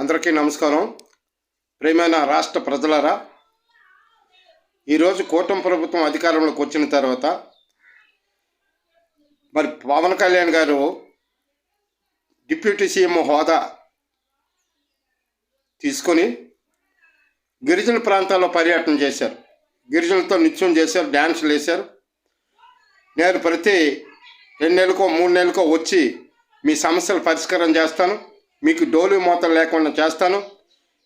అందరికీ నమస్కారం. ప్రియమైన రాష్ట్ర ప్రజలరా ఈరోజు కూటమి ప్రభుత్వం అధికారంలోకి వచ్చిన తర్వాత మరి పవన్ కళ్యాణ్ గారు డిప్యూటీ సీఎం హోదా తీసుకొని గిరిజన ప్రాంతాల్లో పర్యటన చేశారు. గిరిజనులతో నిత్యం చేశారు డ్యాన్సులు వేశారు. నేను ప్రతి రెండు నెలలకో మూడు నెలలకో వచ్చి మీ సమస్యలు పరిష్కారం చేస్తాను. మీకు డోలు మూతలు లేకుండా చేస్తాను.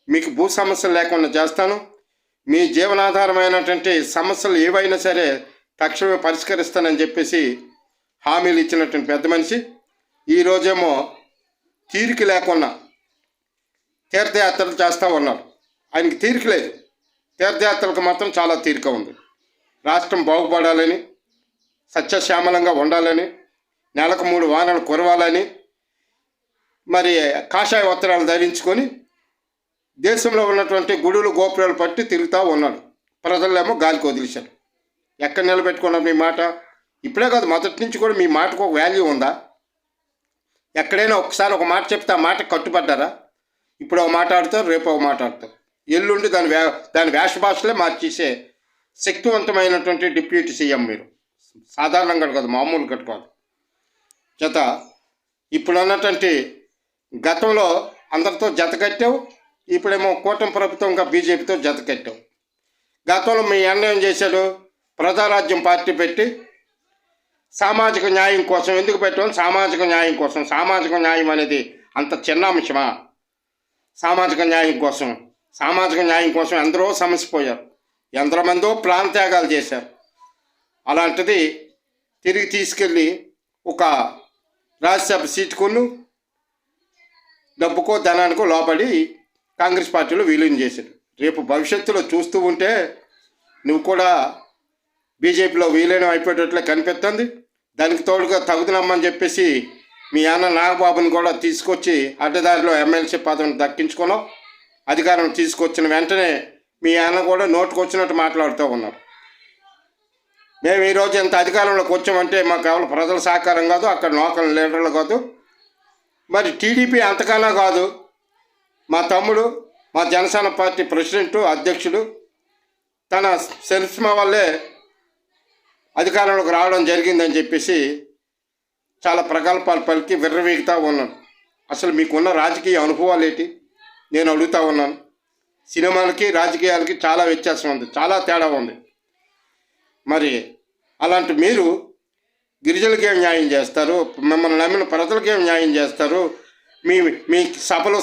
మీకు భూ సమస్యలు లేకుండా చేస్తాను. మీ జీవనాధారమైనటువంటి సమస్యలు ఏవైనా సరే తక్షణమే పరిష్కరిస్తానని చెప్పేసి హామీలు ఇచ్చినటువంటి పెద్ద మనిషి. ఈరోజేమో తీరిక లేకుండా తీర్థయాత్రలు చేస్తూ ఉన్నారు. ఆయనకి తీరిక లేదు. తీర్థయాత్రలకు మాత్రం చాలా తీరిక ఉంది. రాష్ట్రం బాగుపడాలని సత్యశ్యామలంగా ఉండాలని నెలకు మూడు వారాలు కురవాలని మరి కాషాయ వస్త్రాలు ధరించుకొని దేశంలో ఉన్నటువంటి గుడులు గోపురాలు పట్టి తిరుగుతూ ఉన్నాడు. ప్రజలేమో గాలికి వదిలేశారు ఎక్కడ నిలబెట్టుకున్నారు మీ మాట? ఇప్పుడే కాదు మొదటి నుంచి కూడా మీ మాటకు ఒక వాల్యూ ఉందా? ఎక్కడైనా ఒకసారి ఒక మాట చెప్తే ఆ మాట కట్టుబడ్డారా? ఇప్పుడు ఒక మాట్లాడతారు రేపు ఒక మాట్లాడతారు ఎల్లుండి దాని వే దాని వేష భాషలే మార్చేసే శక్తివంతమైనటువంటి డిప్యూటీ సీఎం మీరు. సాధారణంగా కాదు మామూలు కట్టుకోదు చేత ఇప్పుడు ఉన్నటువంటి గతంలో అందరితో జత కట్టావు ఇప్పుడేమో కూటమి ప్రభుత్వంగా బీజేపీతో జత కట్టావు. గతంలో మీ అన్న ఏం చేశాడు ప్రజారాజ్యం పార్టీ పెట్టి సామాజిక న్యాయం కోసం ఎందుకు పెట్టాం సామాజిక న్యాయం కోసం. సామాజిక న్యాయం అనేది అంత చిన్న అంశమా సామాజిక న్యాయం కోసం. సామాజిక న్యాయం కోసం ఎందరో సమసిపోయారు ఎందరో మందో ప్రాంత్యాగాలు చేశారు. అలాంటిది తిరిగి తీసుకెళ్ళి ఒక రాజ్యసభ సీటుకును డబ్బుకో ధనానికో లోపడి కాంగ్రెస్ పార్టీలో విలీనం చేశాడు రేపు భవిష్యత్తులో చూస్తూ ఉంటే నువ్వు కూడా బీజేపీలో విలీనం అయిపోయేటట్లే కనిపిస్తుంది దానికి తోడుగా తగుదలమ్మని చెప్పేసి మీ అన్న నాగబాబుని కూడా తీసుకొచ్చి అడ్డదారిలో ఎమ్మెల్సీ పదవిని దక్కించుకున్నావు. అధికారం తీసుకొచ్చిన వెంటనే మీ అన్న కూడా నోటుకొచ్చినట్టు మాట్లాడుతూ ఉన్నారు. మేము ఈరోజు ఎంత అధికారంలోకి వచ్చామంటే మాకు కేవలం ప్రజల సహకారం కాదు అక్కడ లోకల్ లీడర్లు కాదు. మరి టీడీపీ అంతకన్నా కాదు మా తమ్ముడు మా జనసేన పార్టీ ప్రెసిడెంట్ అధ్యక్షుడు తన సెల్ఫ్మా వల్లే అధికారంలోకి రావడం జరిగిందని చెప్పేసి చాలా ప్రగల్భాలు పలికి విర్రవీగుతూ ఉన్నాడు అసలు మీకున్న రాజకీయ అనుభవాలు ఏంటి? నేను అడుగుతా ఉన్నాను. సినిమాలకి రాజకీయాలకి చాలా వ్యత్యాసం ఉంది చాలా తేడా ఉంది. మరి అలాంటి మీరు గిరిజనులకి ఏం న్యాయం చేస్తారు? మిమ్మల్ని నమ్మిన ప్రజలకి ఏం న్యాయం చేస్తారు? మీ మీ సభలు